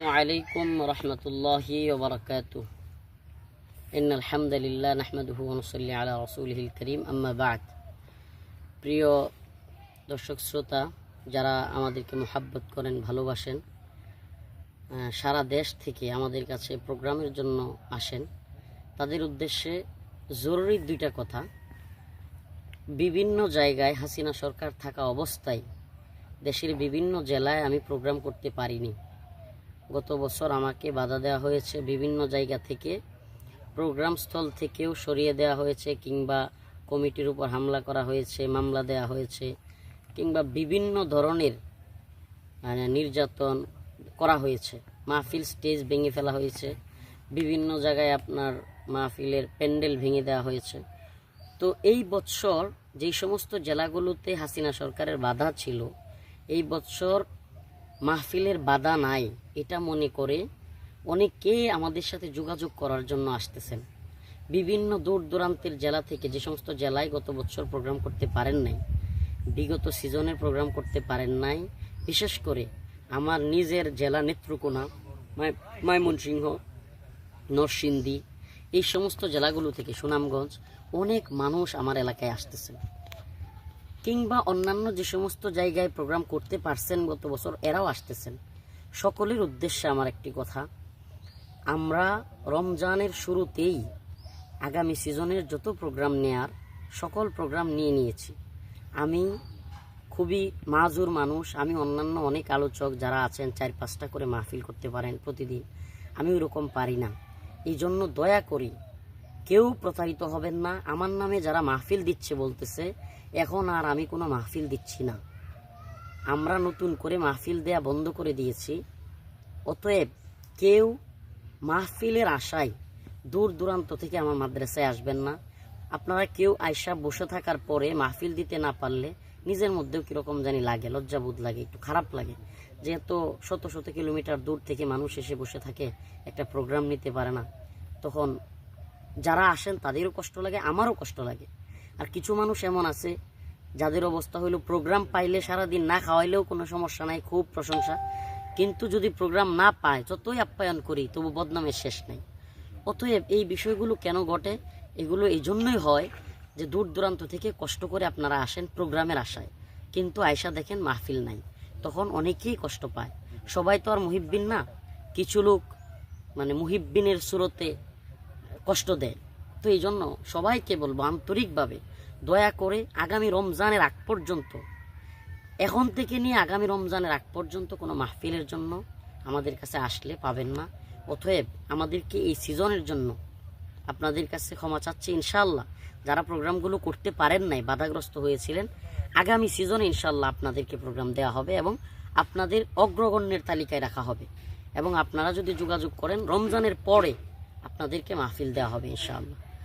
আলাইকুম রহমতুল্লাহি ওবরাকাত ইন আলহামদুলিল্লাহ নাহমদহু নসল্লি আলা রসুলহিল করিম। আম্মা প্রিয় দর্শক শ্রোতা, যারা আমাদেরকে মোহাব্বত করেন, ভালোবাসেন সারা দেশ থেকে আমাদের কাছে প্রোগ্রামের জন্য আসেন, তাদের উদ্দেশ্যে জরুরি দুইটা কথা। বিভিন্ন জায়গায় হাসিনা সরকার থাকা অবস্থায় দেশের বিভিন্ন জেলায় আমি প্রোগ্রাম করতে পারিনি। গত বছর আমাকে বাধা দেওয়া হয়েছে বিভিন্ন জায়গা থেকে, প্রোগ্রাম স্থল থেকেও সরিয়ে দেওয়া হয়েছে কিংবা কমিটির উপর হামলা করা হয়েছে, মামলা দেওয়া হয়েছে, কিংবা বিভিন্ন ধরনের মানে নির্যাতন করা হয়েছে। মাহফিল স্টেজ ভেঙে ফেলা হয়েছে। বিভিন্ন জায়গায় আপনার মাহফিলের প্যান্ডেল ভেঙে দেওয়া হয়েছে। তো এই বৎসর যেই সমস্ত জেলাগুলোতে হাসিনা সরকারের বাধা ছিল, এই বৎসর মাহফিলের বাধা নাই, এটা মনে করে অনেকেই আমাদের সাথে যোগাযোগ করার জন্য আসতেছেন। বিভিন্ন দূর দূরান্তের জেলা থেকে যে সমস্ত জেলায় গত বছর প্রোগ্রাম করতে পারেন নাই, বিগত সিজনের প্রোগ্রাম করতে পারেন নাই, বিশেষ করে আমার নিজের জেলা নেত্রকোনা, মায়- ময়মনসিংহ, নরসিংদী, এই সমস্ত জেলাগুলো থেকে সুনামগঞ্জ, অনেক মানুষ আমার এলাকায় আসতেছেন। কিংবা অন্যান্য যে সমস্ত জায়গায় প্রোগ্রাম করতে পারছেন গত বছর, এরাও আসতেছেন। সকলের উদ্দেশ্যে আমার একটি কথা। আমরা রমজানের শুরুতেই আগামী সিজনের যত প্রোগ্রাম নেয়ার সকল প্রোগ্রাম নিয়ে নিয়েছি। আমি খুবই মাজুর মানুষ, আমি অন্যান্য অনেক আলোচক যারা আছেন, চার পাঁচটা করে মাহফিল করতে পারেন প্রতিদিন, আমি ওরকম পারি না। এই জন্য দয়া করি, কেউ প্রতারিত হবেন না। আমার নামে যারা মাহফিল দিচ্ছে বলতেছে এখন আর আমি কোনো মাহফিল দিচ্ছি না। আমরা নতুন করে মাহফিল দেয়া বন্ধ করে দিয়েছি। অতএব কেউ মাহফিলের আশায় দূর দূরান্ত থেকে আমার মাদ্রাসায় আসবেন না। আপনারা কেউ আয়সা বসে থাকার পরে মাহফিল দিতে না পারলে নিজের মধ্যেও কীরকম জানি লাগে লজ্জাবোধ লাগে, একটু খারাপ লাগে। যেহেতু শত শত কিলোমিটার দূর থেকে মানুষ এসে বসে থাকে, একটা প্রোগ্রাম নিতে পারে না। তখন যারা আসেন তাদেরও কষ্ট লাগে, আমারও কষ্ট লাগে। আর কিছু মানুষ এমন আছে, যাদের অবস্থা হইল প্রোগ্রাম পাইলে সারাদিন না খাওয়াইলেও কোনো সমস্যা নাই, খুব প্রশংসা। কিন্তু যদি প্রোগ্রাম না পায়, যতই আপ্যায়ন করি, তবু বদনামের শেষ নেই। অতএব এই বিষয়গুলো কেন ঘটে? এগুলো এই জন্যই হয় যে দূর দূরান্ত থেকে কষ্ট করে আপনারা আসেন প্রোগ্রামের আশায়। কিন্তু আয়সা দেখেন মাহফিল নাই। তখন অনেকেই কষ্ট পায়। সবাই তো আর মুহিব্বিন না। কিছু লোক মানে মুহিব্বিনের সুরতে কষ্ট দেয়। তো এই জন্য সবাইকে বলব আন্তরিকভাবে দয়া করে আগামী রমজানের আগ পর্যন্ত, এখন থেকে নিয়ে আগামী রমজানের আগ পর্যন্ত কোনো মাহফিলের জন্য আমাদের কাছে আসলে পাবেন না। অতএব আমাদেরকে এই সিজনের জন্য আপনাদের কাছে ক্ষমা চাচ্ছি ইনশাল্লাহ যারা প্রোগ্রামগুলো করতে পারেন নাই, বাধাগ্রস্ত হয়েছিলেন, আগামী সিজনে ইনশাল্লাহ আপনাদেরকে প্রোগ্রাম দেওয়া হবে এবং আপনাদের অগ্রগণ্যের তালিকায় রাখা হবে এবং আপনারা যদি যোগাযোগ করেন, রমজানের পরে আপনাদেরকে মাহফিল দেওয়া হবে ইনশাআল্লাহ।